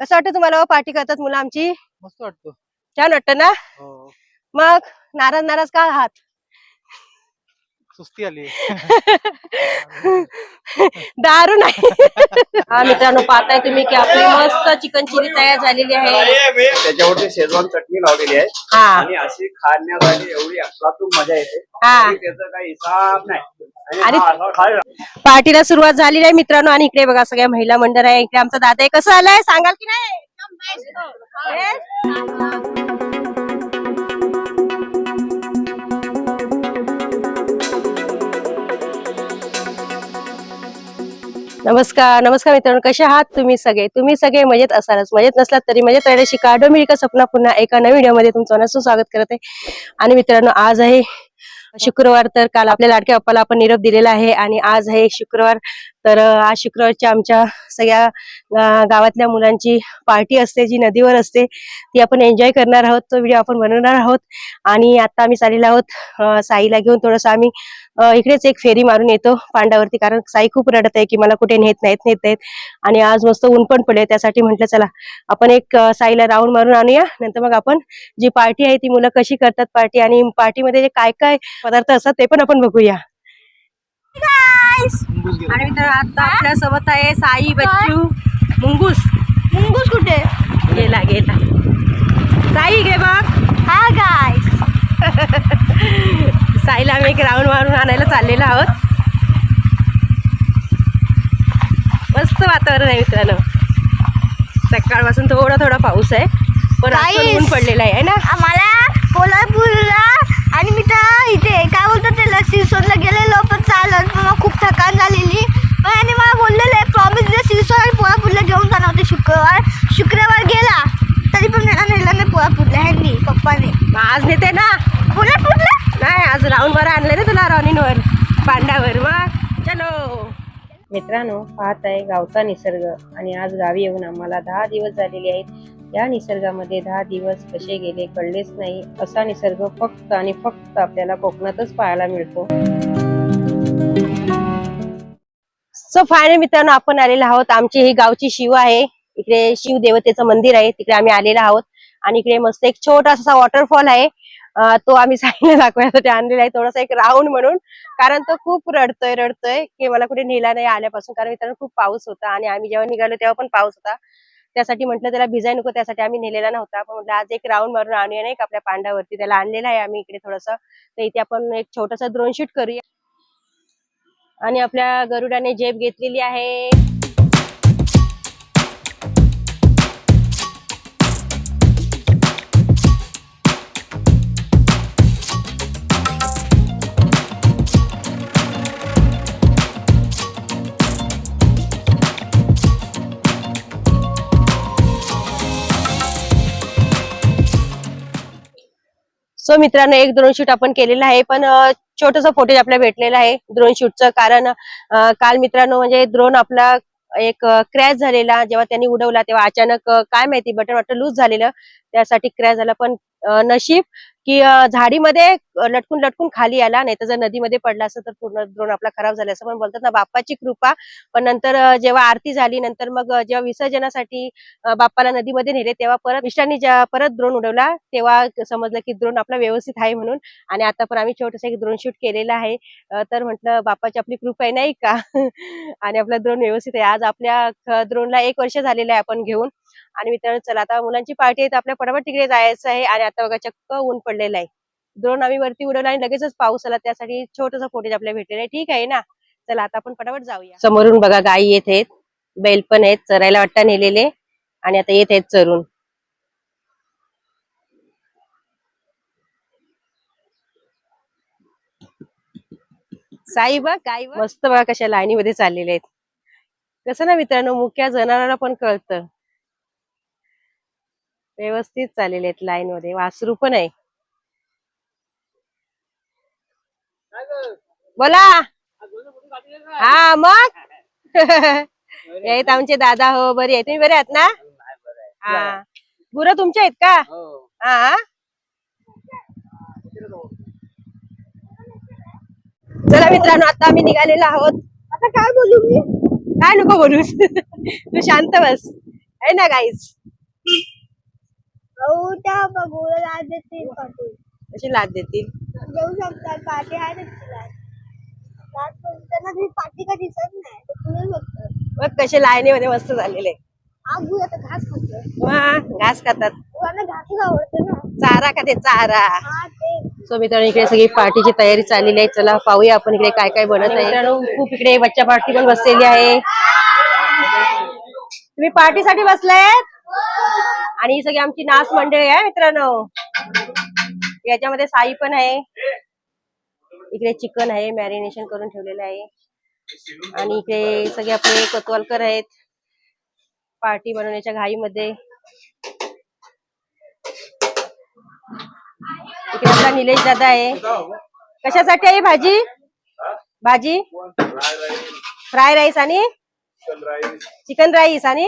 कसं वाटतं तुम्हाला पार्टी करतात मुलं आमची? मस्त वाटतो. छान वाटतं ना? हो. मग नाराज नाराज का आहात? सुस्ती आली. दारू नाही. हा मित्रांनो पाहताय तुम्ही की आपली मस्त चिकन चिली तयार झालेली आहे. त्याच्यावरती शेजवान चटणी लावलेली आहे. हा. आणि अशी खाण्यासाठी एवढी अफलातून मजा येते. हा. त्याचा काही हिसाब नाही. आणि- आणि हा असा खायला पार्टीला सुरुवात झालेली आहे मित्रांनो. आणि इकडे बघा सगळ्या महिला मंडळ आहे. इकडे आमचा दादा आहे. कसं आलाय? सांगाल की नाही? नमस्कार नमस्कार मित्रांनो कसे आहात तुम्ही सगळे? तुम्ही सगळे मजेत असालच. मजेत नसलात तरी मजेत राहिले शिका डोमिडिका सपना पुन्हा एका नवीन व्हिडिओमध्ये तुमचं मनापासून स्वागत करत. आहे आणि मित्रांनो आज आहे शुक्रवार तर काल आपल्या लाडक्या बाप्पाला आपण निरोप दिलेला आहे. आणि आज आहे शुक्रवार तर आज शुक्रवारच्या आमच्या सगळ्या गावातल्या मुलांची पार्टी असते जी नदीवर असते ती आपण एन्जॉय करणार आहोत. तो व्हिडिओ आपण बनवणार आहोत. आणि आता आम्ही चाललेलो आहोत साईला घेऊन. थोडंसं आम्ही इकडेच एक फेरी मारून येतो पांडावरती कारण साई खूप रडत आहे की मला कुठे नेत नाहीत नेत नाहीत. आणि आज मस्त ऊन पण पडले त्यासाठी म्हटलं चला आपण एक साईला राऊंड मारून आणूया. नंतर मग आपण जी पार्टी आहे ती मुलं कशी करतात पार्टी आणि पार्टीमध्ये जे काय काय पदार्थ असतात ते पण आपण बघूया. आणि मित्र आता आपल्यासोबत आहे साई बच्चू. मुंगूस. मुंगूस कुठे? गेला गेला. साई घे बघ. हा गाय साईला आम्ही एक राऊंड मारून आणायला चाललेलो आहोत. मस्त वातावरण आहे मित्रांनो. सकाळपासून थोडा थोडा पाऊस आहे पण ऊन पडलेला आहे है ना? आम्हाला कोल्हापूरला आणि मी तर इथे काय बोलतात त्याला? सिरसोनला गेलेलो पण चालत. मला खूप थकान झालेली. पण आणि मला बोललेलं आहे प्रॉमिस दे सिरसोन आणि कोल्हापूरला घेऊन जाणार होते शुक्रवार. शुक्रवार गेला. तरी पण मला नेला नाही कोल्हापूरला ह्यांनी पप्पाने. मग आज नेते ना. कोल्हापूरला नाही आज राऊंड मारा आणले ना तुला रॉनिनवर पांडावर मग चलो. मित्रांनो पाहत आहे गावचा निसर्ग. आणि आज गावी येऊन आम्हाला दहा दिवस झालेले आहेत. या निसर्गामध्ये दहा दिवस कसे गेले कळलेच नाही. असा निसर्ग फक्त आणि फक्त आपल्याला कोकणातच पाहायला मिळतो. सो फायनल मित्रांनो आपण आलेलो आहोत. आमची ही गावची शिव आहे. इकडे शिव देवतेचं मंदिर आहे. तिकडे आम्ही आलेलो आहोत. आणि इकडे मस्त एक छोटासा वॉटरफॉल आहे. तो आम्ही साईडला दाखवण्यासाठी आणलेला आहे. थोडासा एक राऊंड म्हणून. कारण तो खूप रडतोय रडतोय. की मला कुठे नेला नाही आल्यापासून. कारण मित्रांनो खूप पाऊस होता. आणि आम्ही जेव्हा निघालो तेव्हा पण पाऊस होता. त्यासाठी म्हटलं त्याला भिजाय नको त्यासाठी आम्ही नेलेला नव्हता. पण म्हटलं आज एक राऊंड मारून आणूया नाही का आपल्या पांडावरती त्याला आणलेला आहे आम्ही इकडे थोडस. तर इथे आपण एक छोटासा ड्रोन शूट करूया. आणि आपल्या गरुडाने झेप घेतलेली आहे. सो मित्रांनो एक ड्रोन शूट आपण केलेलं आहे पण छोटस फुटेज आपल्याला भेटलेलं आहे ड्रोन शूटचं कारण काल मित्रांनो म्हणजे ड्रोन आपला एक क्रॅश झालेला. जेव्हा त्यांनी उडवला तेव्हा अचानक काय माहिती बटन वाटतं लूज झालेलं. त्यासाठी क्रॅश झाला. पण नशीब की झाडीमध्ये लटकून लटकून खाली आला नाही तर जर नदीमध्ये पडला असं तर पूर्ण द्रोण आपला खराब झाला असं पण बोलतात. ना बाप्पाची कृपा. पण नंतर जेव्हा आरती झाली नंतर मग जेव्हा विसर्जनासाठी बाप्पाला नदीमध्ये नेले तेव्हा परत मिस्टरांनी जेव्हा परत द्रोण उडवला तेव्हा समजलं की द्रोण आपला व्यवस्थित आहे म्हणून. आणि आता पण आम्ही छोटस एक द्रोण शूट केलेलं आहे. तर म्हटलं बाप्पाची आपली कृपा आहे नाही का? आणि आपला द्रोण व्यवस्थित आहे. आज आपल्या द्रोणला एक वर्ष झालेलं आहे आपण घेऊन. आणि मित्रांनो चला आता मुलांची पार्टी आहे तर आपल्या पटापट तिकडे जायचं आहे आणि आता बघा चक्क ऊन पडलेलं आहे. ड्रोन आम्ही वरती उडवला आणि लगेचच पाऊस आला त्यासाठी छोटस फुटेज आपल्याला भेटलेलं आहे. ठीक आहे ना? चला आता आपण पटापट जाऊया. समोरून बघा गायी येत आहेत बैल पण आहेत चरायला वाटता नेलेले आणि आता येत आहेत चरून. साई बघ गाई. मस्त बघा कशा लाईनीमध्ये चाललेले आहेत. कसं ना मित्रांनो मुख्या जनावराला पण कळतं. व्यवस्थित चाललेले आहेत लाईन मध्ये. वासरू पण आहे. बोला. हा मग? हे आहेत आमचे दादा हो बरे आहे. तुम्ही बरे आहात ना? हा. गुरं तुमचे आहेत का? हा. चला मित्रांनो आता आम्ही निघालेलो आहोत. आता काय बोलू मी? काय नको बोलू तू शांत बस. आहे ना गाईज हो बघू लाज देतील पाठी अशी लाद देतील? देऊ शकतात पाठी आहे त्यांची लाज लाज पण त्यांना ती पाठी का दिसत नाही ते पुढे बघतात. बघ कसे लाईनीमध्ये मस्त झालेले. आगू आता घास खातो वा घास खातात. मुलांना घासच आवडते ना. चारा का ते चारा? हा ते. सो मित्रांनो इकडे सगळी पार्टीची तयारी चाललेली आहे. चला पाहूया आपण इकडे काय काय बनत आहे. मित्रांनो खूप इकडे बच्चा पार्टी पण बसलेली आहे. तुम्ही पार्टीसाठी बसलेत? आणि ही सगळी आमची नाच मंडळी आहे मित्रांनो. याच्यामध्ये साई पण आहे. इकडे चिकन आहे मॅरिनेशन करून ठेवलेलं आहे. आणि इकडे सगळे आपले कोतवालकर आहेत. पार्टी बनवण्याच्या घाईमध्ये. इकडे आपला निलेश दादा आहे. कशासाठी आहे भाजी? भाजी? फ्राय राईस आणि चिकन राईस आणि?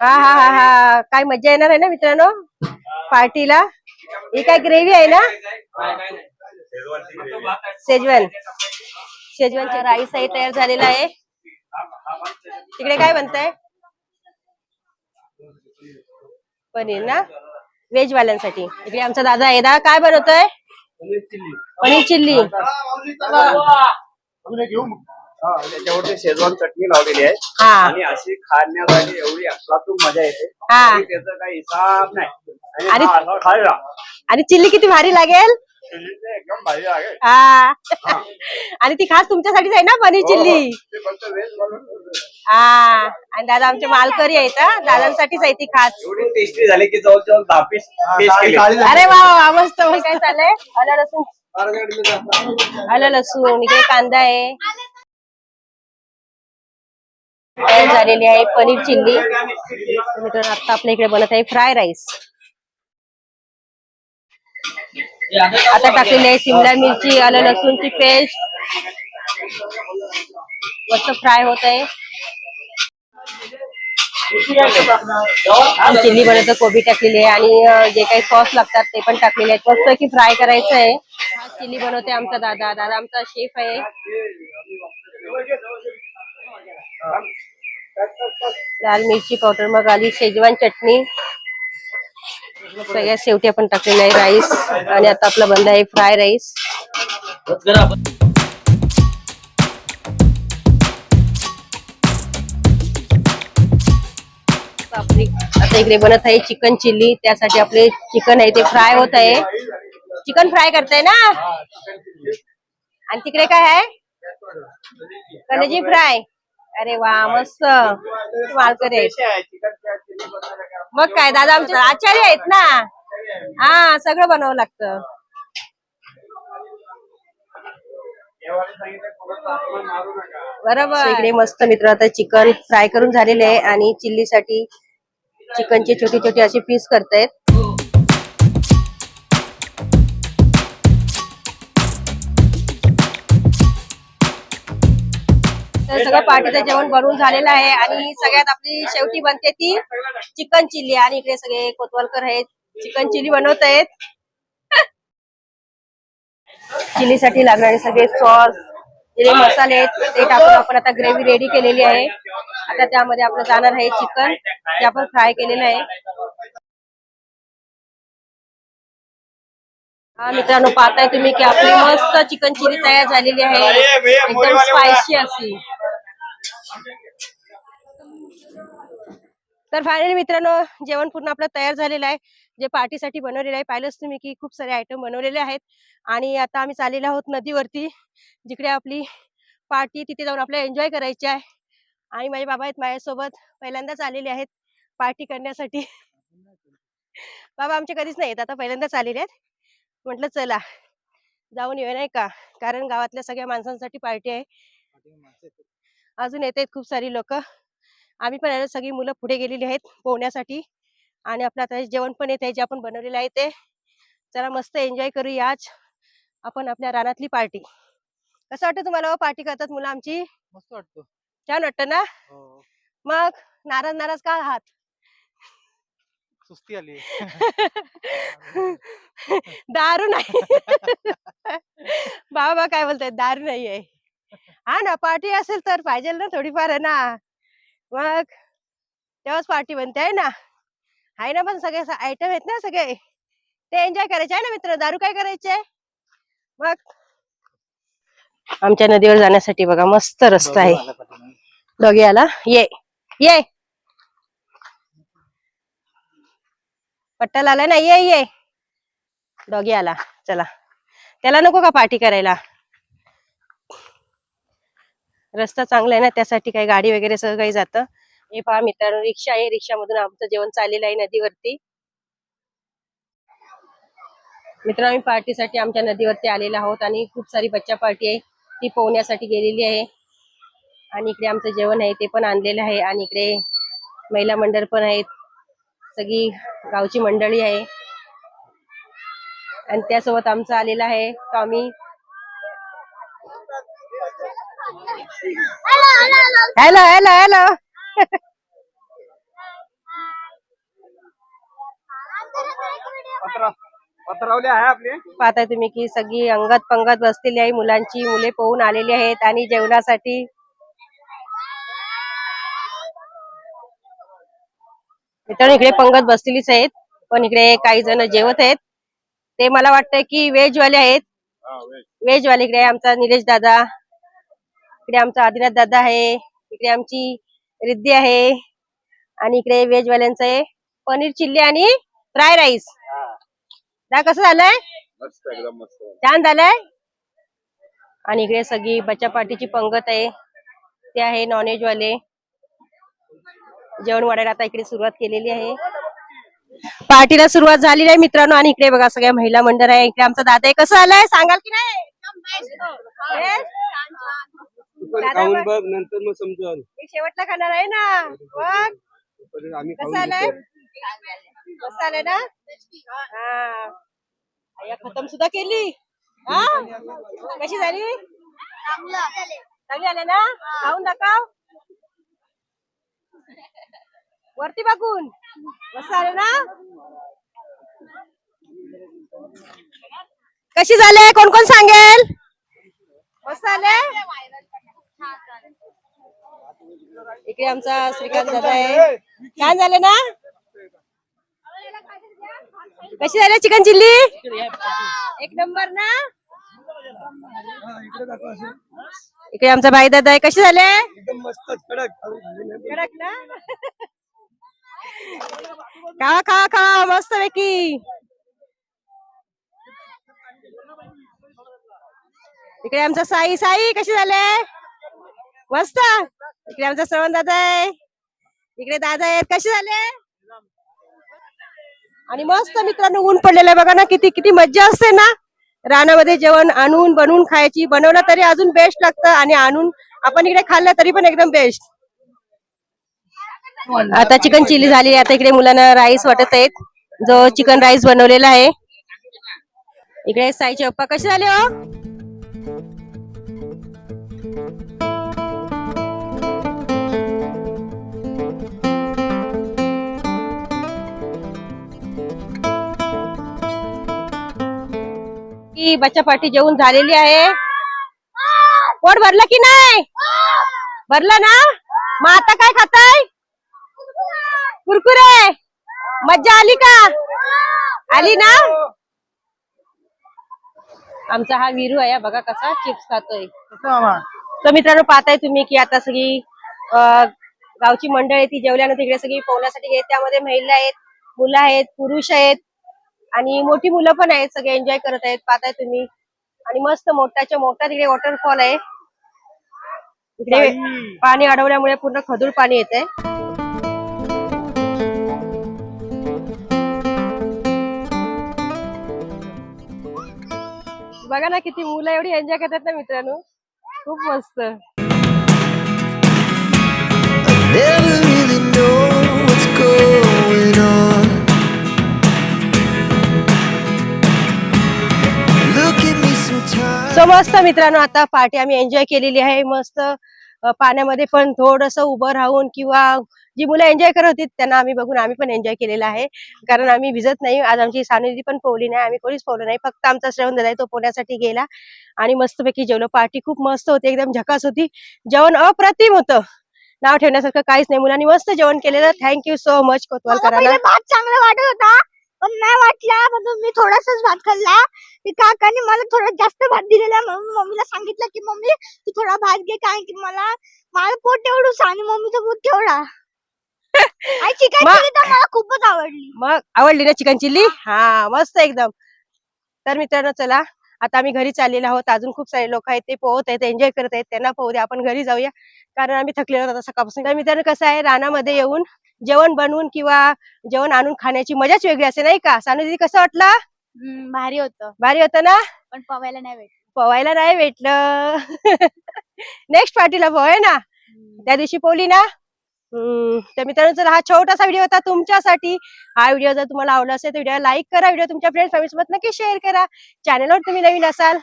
हा हा हा हा. काय मजा येणार आहे ना मित्रांनो? पार्टीला ही काय ग्रेव्ही आहे ना? शेजवान. शेजवानचा राईस आहे तयार झालेला आहे. तिकडे काय बनतंय? पनीर ना? व्हेज वाल्यांसाठी. इकडे आमचा दादा आहे दादा काय बनवतोय? पनीर चिल्ली. त्याच्यावरती शेजवान चटणी लावलेली आहे. हा. आणि अशी खाण्यासाठी एवढी अफलातून मजा येते. हा. आणि त्याचा काही हिसाब नाही. आणि- हा असा खायला आणि चिल्ली किती भारी लागेल? चिल्लीचं एकदम भारी लागेल. हा. आणि ती खास तुमच्यासाठीच आहे ना पनीर चिल्ली? ते फक्त व्हेज बनवून हा. आणि दादा आमचे मालकरी आहेत हा. दादांसाठीच आहे ती खास. एवढी टेस्टी झाली की जवळ जवळ दहा पीस टेस्ट केले. अरे वा वा वा, मस्त मग काय चाललंय आलं लसूण. आलं लसूण इकडे कांदा आहे. झालेली आहे पनीर चिल्ली. मित्रांनो आता आपल्या इकडे बनत आहे फ्राय राईस. आता टाकलेली आहे शिमला मिरची आलं लसूणची पेस्ट. मस्त फ्राय होत आहे. चिल्ली बनवतो कोबी टाकलेली आहे. आणि जे काही सॉस लागतात ते पण टाकलेले आहेत. मस्त की फ्राय करायचं आहे. चिल्ली बनवते आमचा दादा. दादा आमचा शेफ आहे. लाल मिरची पावडर मग आली शेजवान चटणी. सगळ्या शेवटी आपण टाकलेलं आहे राईस. आणि आता आपला बंद आहे फ्राय राईस. आपली आता इकडे बनत आहे चिकन चिल्ली. त्यासाठी आपले चिकन आहे ते फ्राय होत आहे. चिकन फ्राय करताय ना? आणि तिकडे काय आहे? कलेजी फ्राय. अरे वा मस्त. मालकरी आहेत मग काय दादा आमचे आचार्य आहेत ना? हा सगळं बनावं लागतं. बरोबर. इकडे मस्त मित्र आता चिकन फ्राय करून झालेले आहे आणि चिल्ली साठी चिकनचे छोटे छोटे असे पीस करतायत. सगळं पार्टीचं जेवण बनवून झालेलं आहे आणि सगळ्यात आपली शेवटी बनते ती चिकन चिल्ली आणि इकडे सगळे कोतवालकर आहेत. चिकन चिली बनवत आहेत. चिल्ली साठी लागणारे सगळे सॉस जे मसाले आहेत ते टाकून आपण आता ग्रेव्ही रेडी केलेली आहे. आता त्यामध्ये आपलं जाणार आहे चिकन जे आपण फ्राय केलेलं आहे. हा मित्रांनो पाहताय तुम्ही की आपली मस्त चिकन चिली तयार झालेली आहे. एकदम स्पायसी अशी. तर फायनली मित्रांनो जेवण पूर्ण आपलं तयार झालेलं आहे. जे पार्टीसाठी बनवलेलं आहे पाहिलंच तुम्ही की खूप सारे आयटम बनवलेले आहेत. आणि आता आम्ही चाललेलो आहोत नदीवरती जिकडे आपली पार्टी तिथे जाऊन आपल्याला एन्जॉय करायची आहे. आणि माझे बाबा आहेत माझ्यासोबत. पहिल्यांदाच आलेले आहेत पार्टी करण्यासाठी. बाबा आमचे कधीच नाही येत आता पहिल्यांदाच आलेले आहेत. म्हटलं चला जाऊन येऊया नाही का? कारण गावातल्या सगळ्या माणसांसाठी पार्टी आहे. अजून येत आहेत खूप सारी लोक. आम्ही पण सगळी मुलं पुढे गेलेली आहेत पोहण्यासाठी. आणि आपलं आता जेवण पण येत आहे जे आपण बनवलेलं आहे ते. चला मस्त एन्जॉय करूया आज आपण आपल्या रानातली पार्टी. कसं वाटतं तुम्हाला पार्टी करतात मुलं आमची? मस्त वाटतो. छान वाटतं ना? हो. मग नाराज नाराज का आहात? सुस्ती आली. दारू नाही. बाबा काय बोलतायत? दारू नाही आहे हा ना पार्टी असेल तर पाहिजे ना थोडीफार आहे ना. मग तेव्हाच पार्टी बनते आहे ना. आहे ना पण सगळे आयटम आहेत ना सगळे. ते एन्जॉय करायचे आहे ना मित्र? दारू काय करायचे? मग आमच्या नदीवर जाण्यासाठी बघा मस्त रस्ता आहे. दोघे आला ये ये. पट्टाला आला ना ये ये. डॉगी आला. चला. त्याला नको का पार्टी करायला? रस्ता चांगला आहे ना त्यासाठी काही गाडी वगैरे सगळं काही जातं. हे पहा मित्रांनो रिक्षा आहे. रिक्षामधून आमचं जेवण चाललेलं आहे नदीवरती. मित्रांनो आम्ही पार्टीसाठी आमच्या नदीवरती आलेलो आहोत आणि खूप सारी बच्चा पार्टी आहे. ती पोहण्यासाठी गेलेली आहे. आणि इकडे आमचं जेवण आहे ते पण आणलेलं आहे. आणि इकडे महिला मंडळ पण आहेत. सगळी गावची मंडळी आहे. आणि त्यासोबत आमचं आलेलं आहे टॉमी. हॅलो हॅलो हॅलो पत्र पत्रावले आहे आपले. पाहताय तुम्ही की सगळी अंगत पंगत बसलेली आहे. मुलांची मुले पोहून आलेली आहेत आणि जेवणासाठी मित्रांनो इकडे पंगत बसलेलीच आहेत पण इकडे काही जण जेवत आहेत. ते मला वाटतंय की व्हेज वाले आहेत व्हेज वाले इकडे आमचा निलेश दादा इकडे आमचा आदिनाथ दादा आहे इकडे आमची रिद्धी आहे आणि इकडे व्हेज वाल्यांचं आहे पनीर चिल्ली आणि फ्राय राईस. दा कसं झालंय? छान झालंय. आणि इकडे सगळी बच्चा पार्टीची पंगत आहे. ते आहे नॉनव्हेज वाले. जेवण वाढायला आता इकडे सुरुवात केलेली आहे. पार्टीला सुरुवात झालेली आहे मित्रांनो आणि इकडे बघा सगळ्या महिला मंडळ आहे. इकडे आमचा दादा आहे. कसं आलंय? सांगाल की नाही? बघ. नंतर मग शेवटला खाणार आहे ना? मग आम्ही कसं आलंय? कसं आलंय ना? हा. खतम सुद्धा केली. हा? कशी झाली? चांगली. आले ना? खाऊन दाखव. वरती बघून. बसाल ना? कशी झाले? कोण कोण सांगेल? बसाले इकडे आमचा श्रीकांत दादा आहे. छान झाले ना? कशी झाले चिकन चिल्ली? एक नंबर ना? इकडे आमचा भाई दादा आहे. कसे झाले? एकदम मस्त कडक. कडक ना? खावा खावा खावा मस्त पैकी. इकडे आमचा साई साई कशी झाले? मस्त. इकडे आमचा श्रवण दादा आहे. इकडे दादा आहेत कसे झाले? आणि मस्त मित्रांनो ऊन पडलेलं आहे. बघा ना किती किती मज्जा असते ना? रानामध्ये जेवण आणून बनवून खायची. बनवलं तरी अजून बेस्ट लागतं आणि आणून आपण इकडे खाल्लं तरी पण एकदम बेस्ट आता चिकन चिली झाली आता इकडे मुलांना राईस वाटत आहेत. जो चिकन राईस बनवलेला आहे. इकडे साईचे अप्पा कसे झाले हो? की बच्चा पार्टी जेवून झालेली आहे. पोट भरलं की नाही? भरलं ना? मग आता काय खाताय? कुरकुरे. मज्जा आली का? आली ना? आमचा हा विरू आहे बघा कसा चिप्स खातोय. तर मित्रांनो पाहताय तुम्ही की आता सगळी गावची मंडळ आहे ती जेवल्यानंतर तिकडे सगळी पोहण्यासाठी घेत त्यामध्ये महिला आहेत मुलं आहेत पुरुष आहेत आणि मोठी मुलं पण आहेत सगळे एन्जॉय करत आहेत. पाहताय तुम्ही. आणि मस्त मोठाच्या मोठा तिकडे वॉटरफॉल आहे. इकडे पाणी अडवल्यामुळे पूर्ण खदूळ पाणी येते बघा ना किती मुलं एवढी एन्जॉय करतात ना मित्रांनो. खूप मस्त. मस्त मित्रांनो आता पार्टी आम्ही एन्जॉय केलेली आहे. मस्त पाण्यामध्ये पण थोडस उभं राहून किंवा जी मुलं एन्जॉय करत होती त्यांना आम्ही बघून आम्ही पण एन्जॉय केलेला आहे. कारण आम्ही भिजत नाही आज आमची सानुदी पण पोहली नाही आम्ही कोणीच पोहलो नाही. फक्त आमचा श्रवण दादा तो पोहण्यासाठी गेला. आणि मस्तपैकी जेवलो. पार्टी खूप मस्त होती एकदम झकास होती. जेवण अप्रतिम होतं. नाव ठेवण्यासारखं काहीच नाही मुलांनी मस्त जेवण केलेलं. थँक्यू सो मच कोतवाल करायला चांगलं भात चांगला वाटत होता पण नाही वाटला म्हणून मी थोडासाच भात खाल्ला. की काकाने मला थोडा जास्त भात दिलेला म्हणून मम्मीला सांगितलं की मम्मी तू थोडा भात घे कारण की मला मला पोट तेवढूच आणि मम्मीचं पोट तेवढा आणि चिकन मा- चिली तर मला खूपच आवडली. मग आवडली ना चिकन चिल्ली? हा मस्त एकदम. तर मित्रांनो चला. आता आम्ही घरी चाललेलो आहोत. अजून खूप सारे लोक आहेत ते पोहत आहेत एन्जॉय करत आहेत. त्यांना पोहू दे आपण घरी जाऊया. कारण आम्ही थकलेलो आहोत आता सकाळपासून. तर मित्रांनो कसं आहे? रानामध्ये येऊन जेवण बनवून किंवा जेवण आणून खाण्याची मजाच वेगळी असते नाही का? सानू दीदी कसं वाटलं? भारी होतं. भारी होतं ना? पण पवायला नाही भेटलं. पोवायला नाही भेटलं. नेक्स्ट पार्टीला पोहे ना? त्या दिवशी पोहली ना? तर मित्रांनो चला हा छोटासा व्हिडिओ होता तुमच्यासाठी. हा व्हिडिओ जर तुम्हाला आवडला असेल तर व्हिडिओ लाईक करा. व्हिडिओ तुमच्या फ्रेंड फॅमिली सोबत नक्की शेअर करा. चॅनलवर तुम्ही नवीन असाल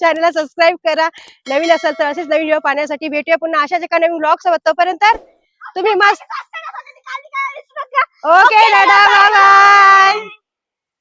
चॅनलला सबस्क्राईब करा. नवीन असाल तर असेच नवीन व्हिडिओ पाहण्यासाठी भेटूया पुन्हा अशाच एका नवीन ब्लॉग सोबत. तोपर्यंत तुम्ही मस्त ओके दादा